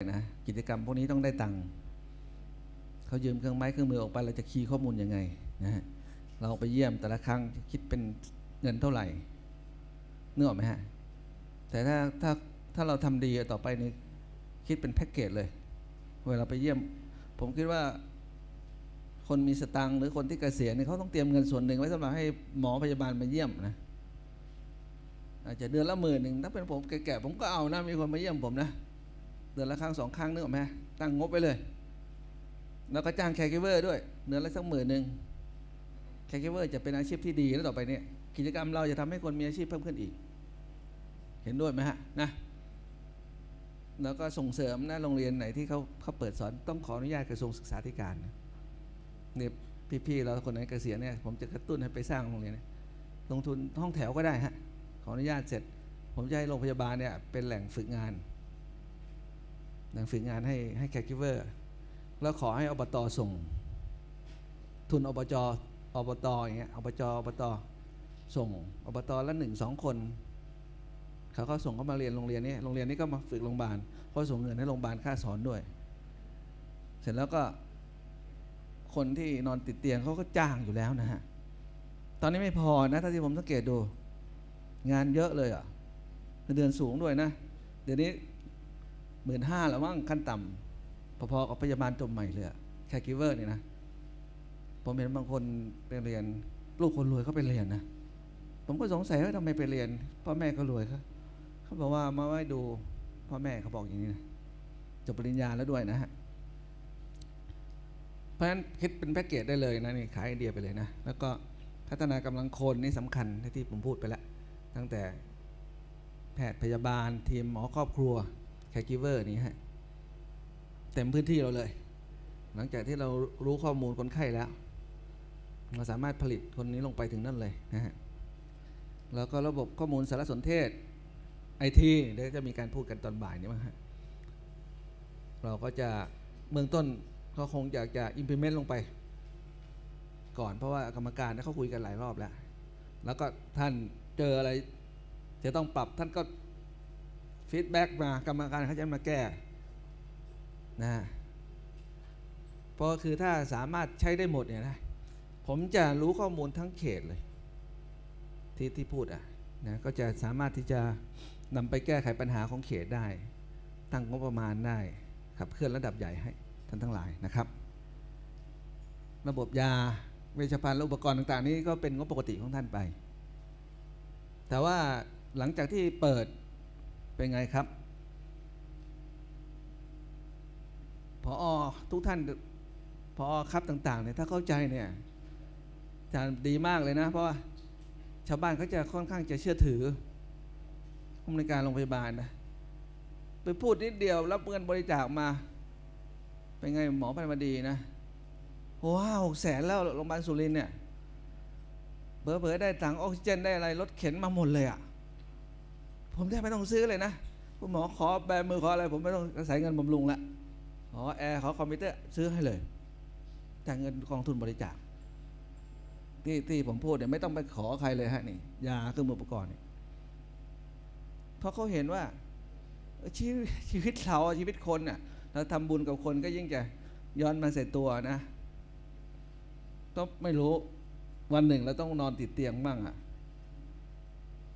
นะกิจกรรมพวกนี้ต้องได้ตังค์เขายืมเครื่องไม้เครื่องมือออกไปเราจะคีย์ข้อมูลยังไงนะฮะเราไปเยี่ยมแต่ละครั้งคิดเป็นเงินเท่าไหร่นึกออกไหมฮะแต่ถ้าถ้าถ้าเราทำดีต่อไปนี่คิดเป็นแพ็กเกจเลย เวลาไปเยี่ยม ผมคิดว่า คนมีสตังค์หรือคนที่เกษียณเนี่ยเขาต้องเตรียมเงินส่วนหนึ่งไว้สำหรับให้หมอพยาบาลมาเยี่ยมนะอาจจะเดือนละหมื่นหนึ่งถ้าเป็นผมแก่ๆผมก็เอานะมีคนมาเยี่ยมผมนะ ดือนละครั้งสองครั้งนึกออกไหมตั้งงบไปเลย แล้วก็จ้างแคร์กิเวอร์ด้วยเดือนละสักหมื่นหนึ่งแคร์กิเวอร์จะเป็นอาชีพที่ดีแล้วต่อไปเนี่ยกิจกรรมเราจะทำให้คนมีอาชีพเพิ่มขึ้นอีก เห็นด้วยไหมฮะนะแล้วก็ส่งเสริมนะโรงเรียนไหนที่เขาเขาเปิดสอนต้องขออนุญาตกระทรวงศึกษาธิการเนี่ยพี่ๆเราคนไหนเกษียณเนี่ยผมจะกระตุ้นให้ไปสร้างโรงเรียนลงทุนห้องแถวก็ได้ฮะขออนุญาตเสร็จ ผมจะให้โรงพยาบาลเนี่ยเป็นแหล่งฝึกงาน หนังฝึกงานให้ให้แคร์กิเวอร์แล้วขอให้อบตส่ง ทุนอบจอบตอย่างเงี้ยอบจอบตส่งอบตละหนึ่งสองคนเขาก็ส่งเขามาเรียนโรงเรียนนี้โรงเรียนนี้ก็มาฝึกโรงพยาบาลเพราส่งเงินให้โรงพยาบาลค่าสอนด้วย เสร็จแล้วก็คนที่นอนติดเตียงเขาก็จ้างอยู่แล้วนะฮะตอนนี้ไม่พอนะถ้าที่ผมสังเกตดู งานเยอะเลยอะเงินเดือนสูงด้วยนะ เดี๋ยวนี้ หมื่นห้าแล้วมั้งขั้นต่ำพอๆกับพยาบาลจบใหม่เลยแคร์กิเวอร์เนี่ยนะผมเห็นบางคนไปเรียน ลูกคนรวยเขาไปเรียนนะผมก็สงสัยว่าทำไมไปเรียนพ่อแม่ก็รวยเขาเขาบอกว่ามาไว้ดูพ่อแม่เขาบอกอย่างนี้นะจบปริญญาแล้วด้วยนะฮะเพราะฉะนั้นคิดเป็นแพ็กเกจได้เลยนะนี่ขายไอเดียไปเลยนะ แล้วก็พัฒนากำลังคนนี่สำคัญที่ผมพูดไปแล้ว ตั้งแต่แพทย์พยาบาลทีมหมอครอบครัว ร์กิเวอร์นี่ฮะเต็มพื้นที่เราเลย หลังจากที่เรารู้ข้อมูลคนไข้แล้ว เราสามารถผลิตคนนี้ลงไปถึงนั่นเลยนะฮะแล้วก็ระบบข้อมูลสารสนเทศไอทีเดี๋ยวจะมีการพูดกันตอนบ่ายนี้มั้งฮะเราก็จะเบื้องต้นก็คงอยากจะ implement ลงไป ก่อนเพราะว่ากรรมการเขาคุยกันหลายรอบแล้ว แล้วก็ท่านเจออะไรจะต้องปรับท่านก็ ฟีดแบ็กมากรรมการเขาจะมาแก้นะเพราะคือถ้าสามารถใช้ได้หมดเนี่ยนะผมจะรู้ข้อมูลทั้งเขตเลย ที่ที่พูดอะนะก็จะสามารถที่จะนำไปแก้ไขปัญหาของเขตได้ ตั้งงบประมาณได้ขับเคลื่อนระดับใหญ่ให้ท่านทั้งหลายนะครับ ระบบยาเวชภัณฑ์และอุปกรณ์ต่าง ๆ นี้ก็เป็นงบปกติของท่านไป แต่ว่าหลังจากที่เปิด เป็นไงครับพออทุกท่านพอครับต่างๆเนี่ยถ้าเข้าใจเนี่ยจะดีมากเลยนะ เพราะว่าชาวบ้านเขาจะค่อนข้างจะเชื่อถือผู้ในการโรงพยาบาลนะไปพูดนิดเดียวรับเงินบริจาคมา เป็นไงหมอพันวดีนะว้าวแสนแล้วโรงพยาบาลสุรินเนี่ยเผลอๆได้ถังออกซิเจนได้อะไรรถเข็นมาหมดเลยอะ่ะ ผมแทบไม่ต้องซื้อเลยนะคุณหมอขอแบมือขออะไร ผมไม่ต้องอาศัยเงินบำรุงละขอแอร์ขอคอมพิวเตอร์ซื้อให้เลยจากเงินกองทุนบริจาคที่ที่ผมพูดเนี่ยไม่ต้องไปขอใครเลยฮะนี่ยาเครื่องมืออุปกรณ์นี่เพราะเขาเห็นว่าชีวิตชีวิตเราชีวิตคนน่ะเราทำบุญกับคนก็ยิ่งจะย้อนมาใส่ตัวนะต้องไม่รู้วันหนึ่งเราต้องนอนติดเตียงบ้างอะ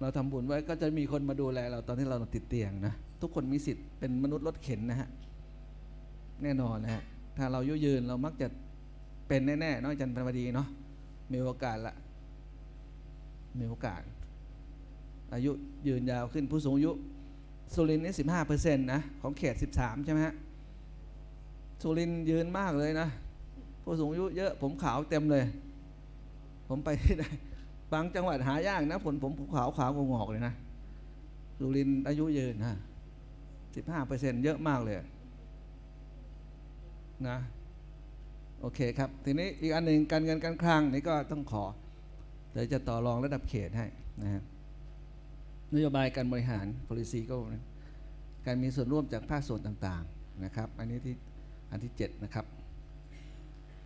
เราทำบุญไว้ก็จะมีคนมาดูแลเราตอนที่เราติดเตียงนะทุกคนมีสิทธิ์เป็นมนุษย์รถเข็นนะฮะแน่นอนนะฮะถ้าเรายุยืนเรามักจะเป็นแน่ๆน้อยจันทร์พันวดีเนาะมีโอกาสละมีโอกาส อายุยืนยาวขึ้นผู้สูงอายุสุรินทร์นี่สิบห้าเปอร์เซ็นต์นะของเขตสิบสามใช่ไหมฮะสุรินทร์ยืนมากเลยนะผู้สูงอายุเยอะผมขาวเต็มเลย ผมไปที่ไหน บางจังหวัดหายากนะผลผมขาวขาวงอกเลยนะสุรินอายุยืนนะสิบห้าเปอร์เซ็นเยอะมากเลยนะโอเคครับ ทีนี้อีกอันหนึ่งการเงินการคลังนี่ก็ต้องขอเดี๋ยวจะต่อรองระดับเขตให้นะฮะนโยบายการบริหาร policy ก็การมีส่วนร่วมจากภาคส่วนต่างๆนะครับ อันนี้ที่อันที่เจ็ดนะครับ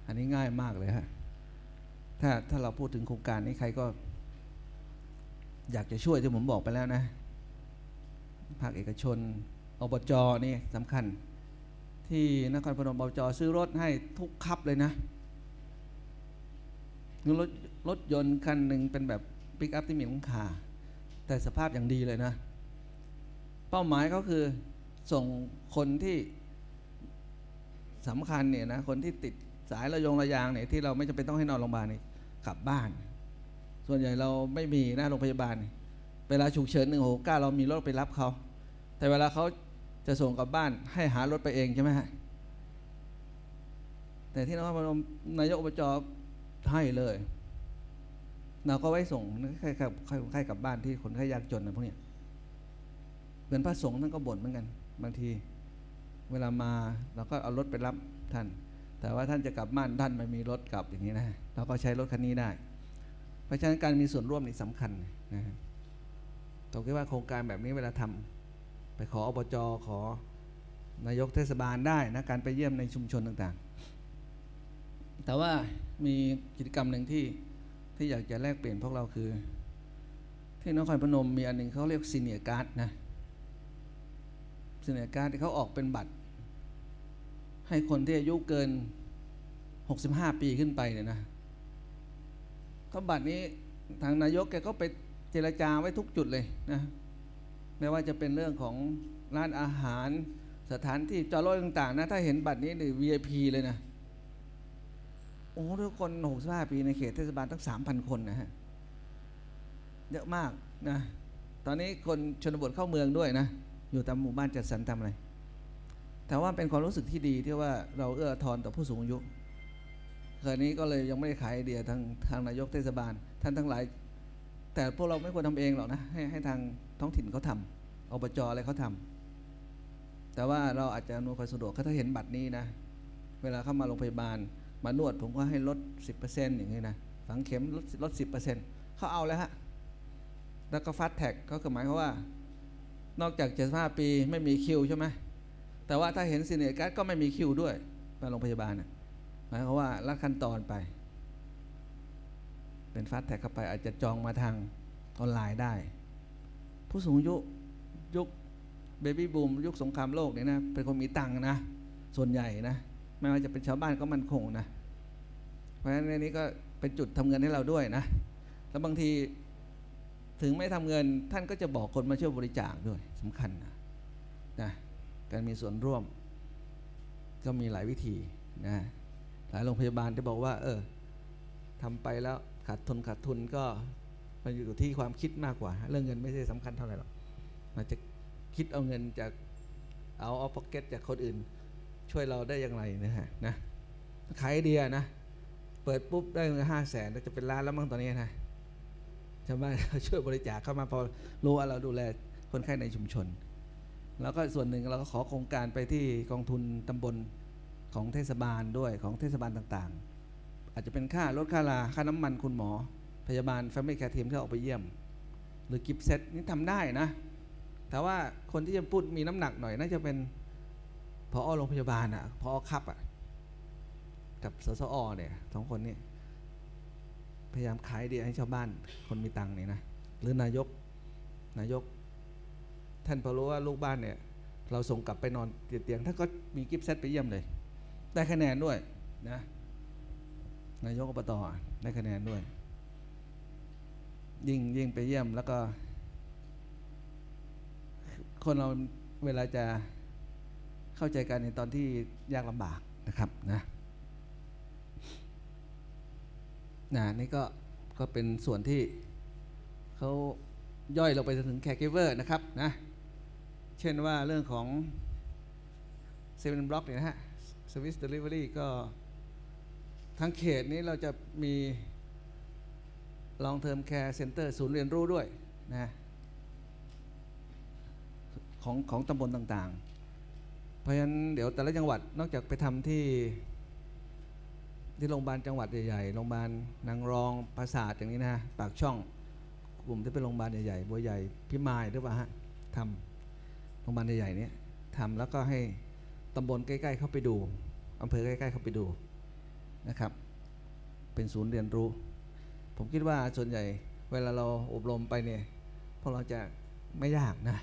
อันนี้ง่ายมากเลยฮะ ถ้าถ้าเราพูดถึงโครงการนี้ใครก็ อยากจะช่วยที่ผมบอกไปแล้วนะ ภาคเอกชนอบจนี่สำคัญ ที่นครพนมอบจซื้อรถให้ทุกคับเลยนะรถรถยนต์คันหนึ่งเป็นแบบปิกอัพที่มีหลังคาแต่สภาพอย่างดีเลยนะ เป้าหมายเขาคือส่งคนที่สำคัญเนี่ยนะ คนที่ติด สายระยงระยางเนี่ยที่เราไม่จำเป็นต้องให้นอนโรงพยาบาลนี่กลับบ้าน ส่วนใหญ่เราไม่มีหนะโรงพยาบาลนี่เวลาฉุกเฉินหนึ่งหกเก้าเรามีรถไปรับเขา แต่เวลาเขาจะส่งกลับบ้านให้หารถไปเองใช่ไหมฮะแต่ที่นครพนมนายกอบจให้เลยเราก็ไว้ส่งใครกับใครกลับบ้านที่คนไข้ยากจนนะพวกเนี้ยเหมือนพระสงฆ์ท่านก็บ่นเหมือนกัน บางที เวลามาเราก็เอารถไปรับท่าน แต่ว่าท่านจะกลับบ้านท่านไม่มีรถกลับอย่างนี้นะเราก็ใช้รถคันนี้ได้ เพราะฉะนั้นการมีส่วนร่วมนี่สำคัญนะฮะผมคิดว่าโครงการแบบนี้เวลาทำไปขออบจขอนายกเทศบาลได้นะการไปเยี่ยมในชุมชนต่างๆ แต่ว่ามีกิจกรรมหนึ่งที่ที่อยากจะแลกเปลี่ยนพวกเราคือ ที่นครพนมมีอันหนึ่งเขาเรียกซีเนียการ์ดนะซีเนียการ์ดที่เขาออกเป็นบัตร ให้คนที่อายุเกิน 65 ปีขึ้นไปเนี่ยนะก็บัตรนี้ทางนายกแกก็ไปเจรจาไว้ทุกจุดเลยนะไม่ว่าจะเป็นเรื่องของร้านอาหารสถานที่จอดรถต่างๆนะถ้าเห็นบัตรนี้นี่ VIP เลยนะ โอ้โหทุกคน 65 ปีในเขตเทศบาลตั้ง 3,000 คนนะฮะ เยอะมากนะ ตอนนี้คนชนบทเข้าเมืองด้วยนะ อยู่ตามหมู่บ้านจัดสรรทำอะไร แต่ว่าเป็นความรู้สึกที่ดีที่ว่าเราเอื้อทอนต่อผู้สูงอายุคราวนี้ก็เลยยังไม่ได้ขายไอเดียทางทางนายกเทศบาล ท่านทั้งหลาย แต่พวกเราไม่ควรทำเองหรอกนะให้ให้ทางท้องถิ่นเขาทำอบจอะไรเขาทำแต่ว่าเราอาจจะนวยความสะดวกถ้าเห็นบัตรนี้นะ เวลาเข้ามาโรงพยาบาล มานวดผมก็ให้ลด 10%อย่างนี้นะฝังเข็มลดลด10%เขาเอาแล้วฮะแล้วก็ฟาสแท็กก็หมายความว่า นอกจาก75ปีไม่มีคิวใช่ไหม แต่ว่าถ้าเห็นซีเนียร์การ์ดก็ไม่มีคิวด้วยไปโรงพยาบาลน่ะหมายความว่าลัดขั้นตอนไป เป็นฟาสแท็กเข้าไปอาจจะจองมาทางออนไลน์ได้ ผู้สูงอายุยุคเบบี้บูมยุคสงครามโลกเนี่ยนะ เป็นคนมีตังค์นะ ส่วนใหญ่นะ ไม่ว่าจะเป็นชาวบ้านก็มั่นคงนะ เพราะฉะนั้นในนี้ก็เป็นจุดทำเงินให้เราด้วยนะ แล้วบางทีถึงไม่ทำเงินท่านก็จะบอกคนมาช่วยบริจาคด้วยสำคัญนะนะ การมีส่วนร่วม ก็มีหลายวิธีนะหลายโรงพยาบาลที่บอกว่า เออทำไปแล้วขาดทุนขาดทุนก็มันอยู่ที่ความคิดมากกว่า เรื่องเงินไม่ใช่สำคัญเท่าไหร่หรอกมันจะคิดเอาเงินจากเอาเอาพ็อกเก็ตจากคนอื่น ช่วยเราได้อย่างไรนะฮะนะขายไอเดียนะ เปิดปุ๊บได้เงินห้าแสนจะเป็นล้านแล้วมั้งตอนนี้นะชาวบ้านเขาช่วยบริจาคเข้ามาพอรู้ว่าเราดูแลคนไข้ในชุมชน แล้วก็ส่วนหนึ่งเราก็ขอโครงการไปที่กองทุนตำบลของเทศบาลด้วยของเทศบาลต่างๆ อาจจะเป็นค่ารถค่าลาค่าน้ำมันคุณหมอ พยาบาล Family Care Team ที่ออกไปเยี่ยม หรือกิฟต์เซตนี่ทำได้นะ แต่ว่าคนที่จะพูดมีน้ำหนักหน่อย น่าจะเป็นพอโรงพยาบาลอะพอคับอะกับสสอเนี่ยสองคนนี้พยายามขายดีให้ชาวบ้านคนมีตังค์นี่นะหรือนายกนายก ท่านพอรู้ว่าลูกบ้านเนี่ย เราส่งกลับไปนอนติดเตียงท่านก็มีกิฟต์เซตไปเยี่ยมเลย ได้คะแนนด้วยนะนายกอบตได้คะแนนด้วย ยิ่งยิ่งไปเยี่ยมแล้วก็ คนเราเวลาจะเข้าใจกันในตอนที่ยากลำบากนะครับนะนะนี่ก็ก็เป็นส่วนที่เขาย่อยลงไปจนถึงแค r เกเวอร์นะครับนะ เช่นว่าเรื่องของเซเว่นบล็อกเนี่ยนะฮะสวิสเดลิเวอรี่ก็ทั้งเขตนี้เราจะมี long term care center ศูนย์เรียนรู้ด้วยนะของของตำบลต่างๆ เพราะฉะนั้นเดี๋ยวแต่ละจังหวัดนอกจากไปทำที่ที่โรงพยาบาลจังหวัดใหญ่ๆ โรงพยาบาลนางรองปราสาทอย่างนี้นะปากช่องกลุ่มที่เป็นโรงพยาบาลใหญ่ๆ บัวใหญ่พิมายหรือเปล่าฮะทำ รงพยาบาลใหญ่ๆเนี้ยทำแล้วก็ให้ตำบลใกล้ๆเข้าไปดูอำเภอใกล้ๆเข้าไปดูนะครับ เป็นศูนย์เรียนรู้ ผมคิดว่าส่วนใหญ่เวลาเราอบรมไปเนี่ยพวกเราจะไม่ยากนะ